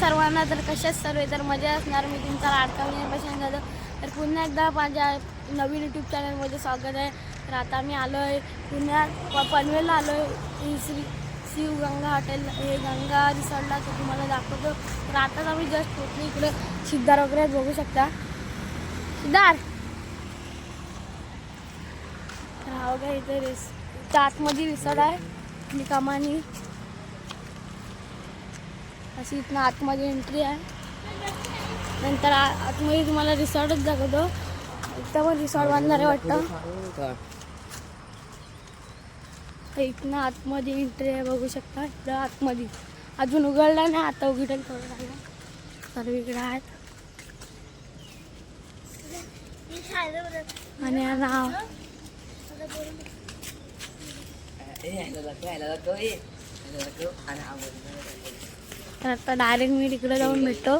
सर्वांना तर कशाच सर्व तर मजा असणार मी तुमचा लाडका विनयपासून झालं. तर पुन्हा एकदा माझ्या नवीन यूट्यूब चॅनलमध्ये स्वागत आहे. तर आता मी आलो आहे पुण्यात पनवेलला आलो आहे श्री शिवगंगा हॉटेल हे गंगा रिसॉर्टला तर तुम्हाला दाखवतो. तर आताच आम्ही जस्ट पोचलो इकडे. सिद्धार वगैरे बघू शकता. सिद्धार! तर हा इथे रिस आतमध्ये रिसॉर्ट आहे. मी कमानी अशी इथनं आतमध्ये एंट्री आहे. नंतर आ- आतमध्ये तुम्हाला रिसॉर्टच दाखवतो. इथं पण रिसॉर्ट बांधणार आहे वाटतं. इथनं आतमध्ये एंट्री आहे बघू शकता. इथं आतमध्ये. अजून उघडलं नाही आता उघडेल थोडं राहिलं. सर्व इकडे आहेत. आणि हा नाव. तर आता डायरेक्ट मी तिकडे जाऊन भेटतो.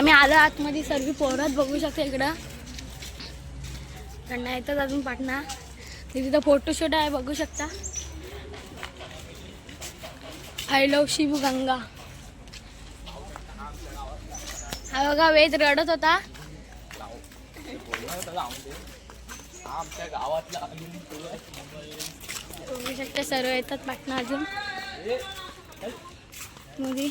आम्ही आलो आतमध्ये सर्व पोहरात बघू शकतो इकडं. त्यांना येतात अजून पाटणा. तिथं फोटोशूट आहे बघू शकता. आय लव शिव गंगा हा बघा वेद रडत होता. बघू शकता सर्व येतात पाटणा अजून. मध्ये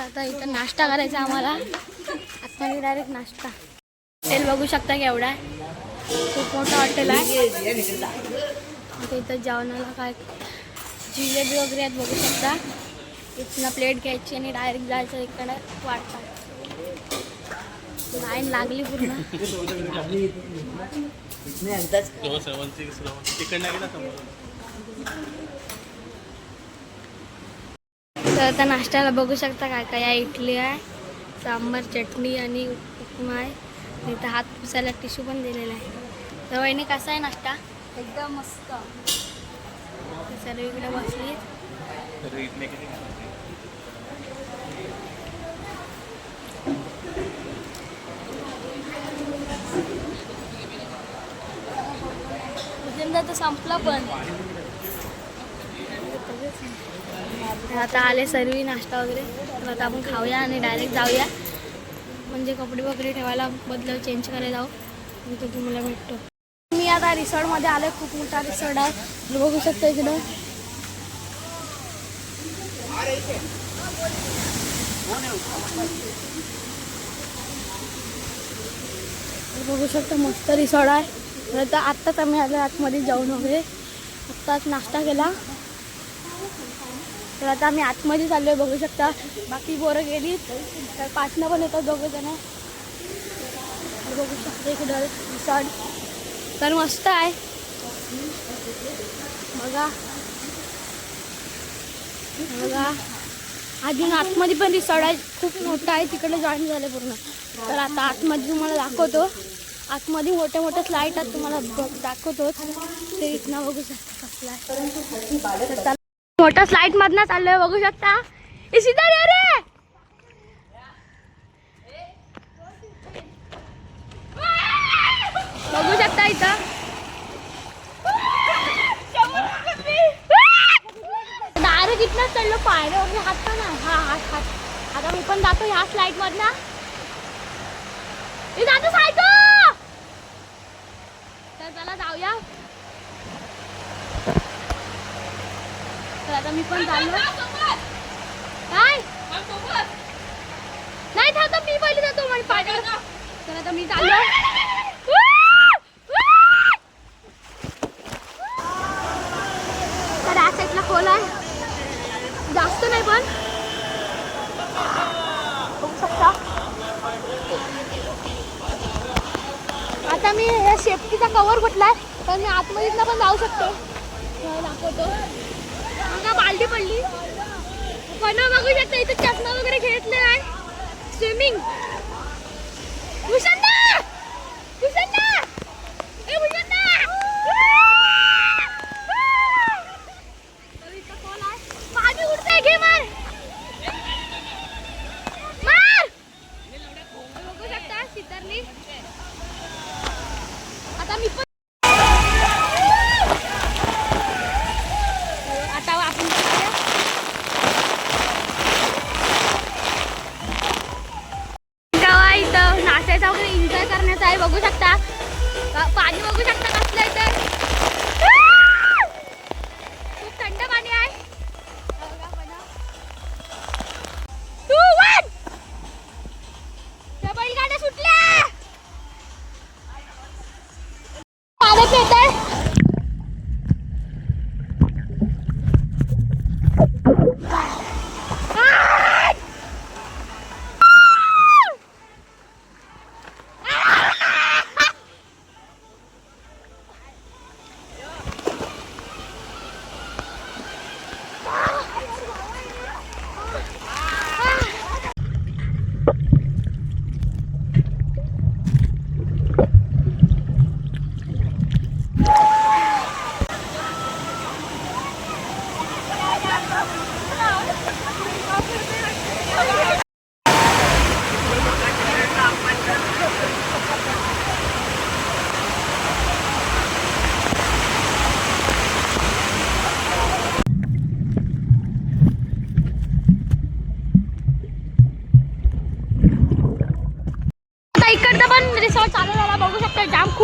आता इथं नाश्ता करायचा आम्हाला. आता डायरेक्ट नाश्ता. हॉटेल बघू शकता केवढा आहे. खूप मोठं हॉटेल आहे. आता इथं जेवणाला काय जिलेबी वगैरे आहेत बघू शकता. इथनं प्लेट घ्यायची आणि डायरेक्ट जायचं इकडे वाटतात लाईन लागली पूर्ण. तर आता नाश्त्याला बघू शकता काय काय आहे इडली आहे सांबार चटणी आणि उपमा आहे. आणि इथं हात पुसायला टिश्यू पण दिलेला आहे. तर वहिनी कसा आहे नाश्ता? एकदम मस्त. सर्व इकडे बसली उद्या तर संपला पण. आता आले सर्वी नाश्ता वगैरे. तर आता आपण खाऊया आणि डायरेक्ट जाऊया. म्हणजे कपडे वगैरे ठेवायला बदल चेंज करायला जाऊ. मी तो तुम्हाला भेटतो. मी आता रिसॉर्टमध्ये आले खूप मोठा रिसॉर्ट आहे. बघू शकतो इकडं. बघू शकतो मस्त रिसॉर्ट आहे. तर आत्ताच आम्ही आलो आतमध्ये जाऊन वगैरे. आत्ताच नाश्ता केला. तर आता आम्ही आतमध्ये चाललो आहे बघू शकता. बाकी पोरं गेली तर पाचनं पण येतात दोघं जण. बघू शकता इकडं रिसॉर्ट तर मस्त आहे. बघा. बघा. अजून आतमध्ये पण रिसॉर्ट आहे खूप मोठा आहे तिकडे जॉईन झाले पूर्ण. तर आता आतमध्ये तुम्हाला दाखवतो. आतमध्ये मोठ्या मोठ्या स्लाईड आहेत तुम्हाला दाखवतोच. ते इथनं बघू शकता. मोठ्या स्लाईड मधनं चाललोय बघू शकता. ये रे बघू शकता इथं डायरेक्ट इथनंच चढलो पायऱ्या वगैरे हात पण आहे. हा हात हात आता मी पण जातो ह्या स्लाईड मधनं मी जातो सायको तर चला जाऊया तर आता मी पण चाललो काय नाही थांबतो मी पहिले जातो माझी पायऱ्या तर आता मी चाललो. तर या साईडला खोल आहे. जास्त नाही पण. बघू शकता. आता मी या सेफ्टीचा कवर कुठलाय पण मी आतमध्ये पण जाऊ शकतो. दाखवतो. मला बालदी पडली. पण बघू शकता इथे चष्मा वगैरे घेतले आहे. स्विमिंग भूषणदा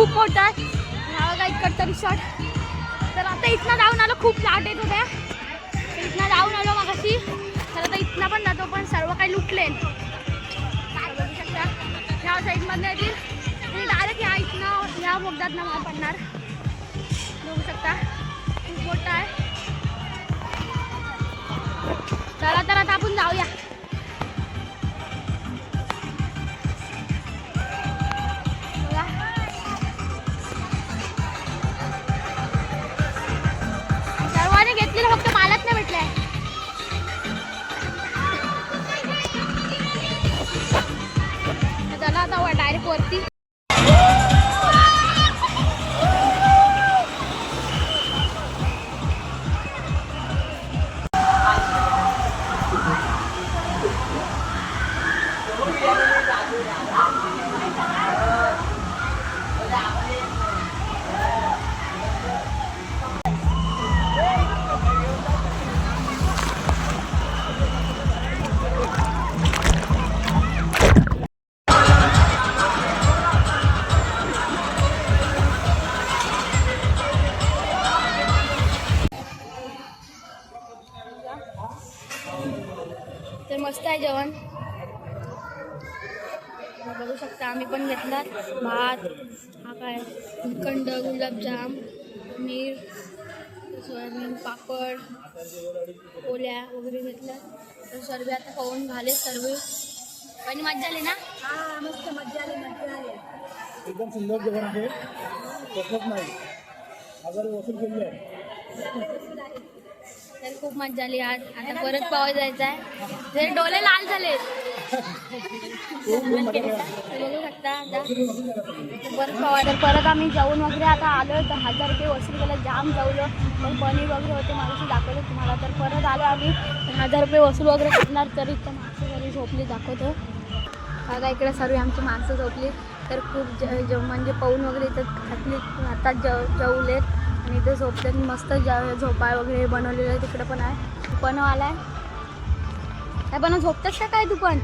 खूप मोठा आहे. हा बघा इकडचं रिसॉर्ट तर आता इथनं जाऊन आलो खूप लाट येत होत्या. इथनं जाऊन आलो मागाशी. तर आता इथनं पण जातो पण सर्व काही लुटले शकता. ह्या साईडमधनं येतील. डायरेक्ट ह्या इथनं ह्या बोगदात ना पडणार. बघू शकता. खूप मोठा आहे. चला तर आता आपण जाऊया. आहे जेवण? बघू शकता आम्ही पण घेतलात. भात हा काय? गुलकंद गुलाबजाम पनीर सोयाबीन पापड पोल्या वगैरे घेतल्या तर सर्व आता खाऊन झाले सर्व. पण मजा आली ना? हा मस्त मजा आली मजा आली. एकदम सुंदर जेवण आहे. तसंच नाही. हजार वसूल केली आहे. तर खूप मजा आली. आज आता परत पाव जायचा आहे. ते डोले लाल झाले बघू शकता आता. परत पावा तर परत आम्ही जाऊन वगैरे आता आलो. तर हजार रुपये वसूल केलं. जाम जाऊलो मग पनीर वगैरे होते. माणसं दाखवलं तुम्हाला. तर परत आलो आम्ही. हजार रुपये वसूल वगैरे करणार. तरी तर माणसं घरी झोपली दाखवतो. आता इकडे सर्व आमची माणसं झोपली. तर खूप ज म्हणजे पाहून वगैरे इथं खातली. आता जव जेवलेत. आणि इथे झोपतात मस्त ज झोपाय वगैरे बनवलेलं आहे तिकडे पण आहे. पण आलाय काय पण झोपतात का काय तू पण?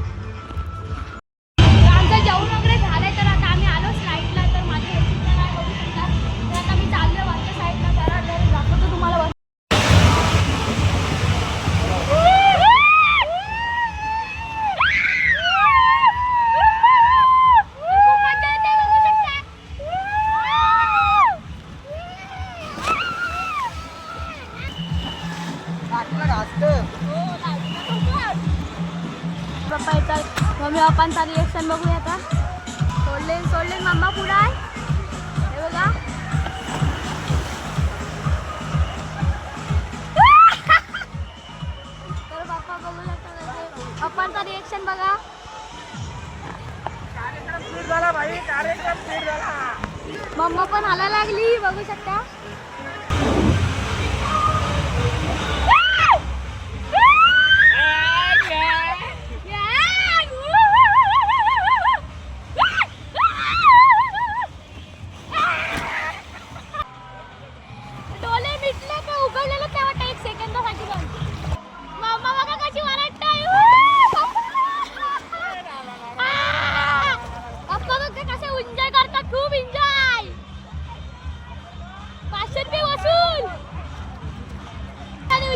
पप्पा येतात मम्मी पप्पांचा रिएक्शन बघूया आता सोडले सोडले मम्मा पुढे आहे हे बघा. तर पप्पा बघू शकता पप्पांचा रिएक्शन बघा मम्मा पण हाला लागली बघू शकता.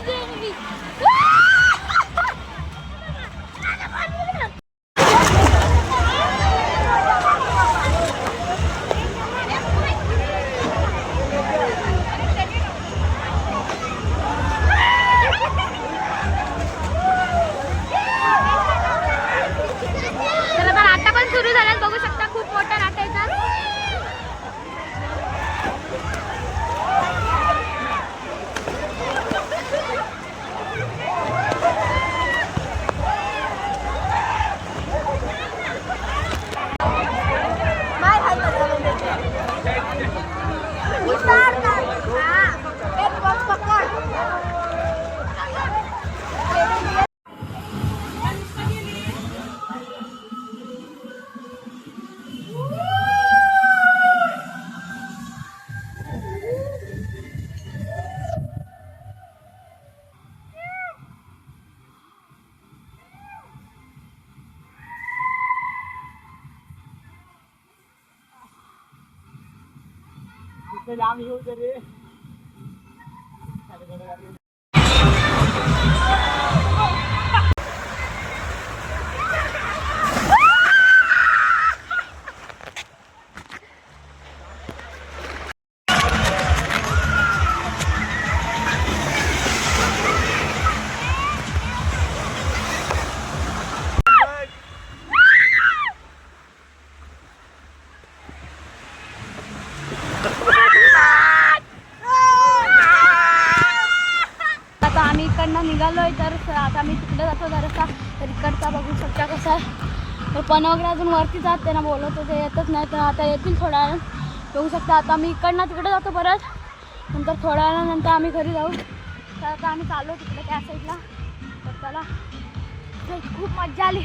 dernier. लांब येऊ तरी पण वगैरे अजून वरती जात त्यांना बोलवतो ते येतच नाही तर आता येतील थोड्या वेळानं बघू शकता आता आम्ही इकडनं तिकडे जातो परत. नंतर थोड्या वेळानंतर आम्ही घरी जाऊ. तर आता आम्ही चाललो तिकडे त्या साईडला तर त्याला खूप मजा आली.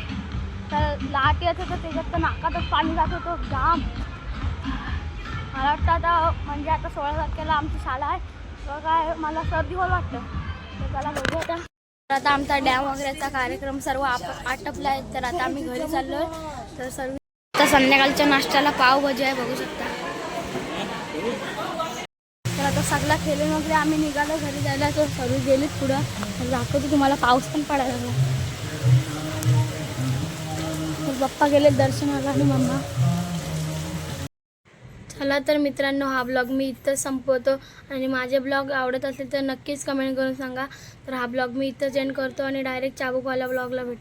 तर लाट येत होतं त्याच्यात तर नाकातच पाणी जात होतं जाम. मला वाटतं आता म्हणजे आता सोळा तारखेला आमची शाळा आहे. तर काय मला सर्दी होईल वाटतं. तर त्याला बघू आता. आता आमचा डॅम वगैरेचा कार्यक्रम सर्व आप आटपला आहे. तर आता आम्ही घरी चाललो तर सर्व आता संध्याकाळच्या नाश्त्याला पावभाजी आहे बघू शकता. तर आता सगळा खेळून वगैरे आम्ही निघालो घरी जायला. तर सर्व गेलीत पुढं. तर दाखवतो तुम्हाला पाऊस पण पडायला लागला. तर बाप्पा गेले दर्शनाला आणि मम्मा. चला तर मित्रांनो हा ब्लॉग मी इथंच संपवतो. आणि माझे ब्लॉग आवडत असेल तर नक्कीच कमेंट करून सांगा. तर हा ब्लॉग मी इथंच एंड करतो आणि डायरेक्ट चाबूकवाल्या ब्लॉगला भेटतो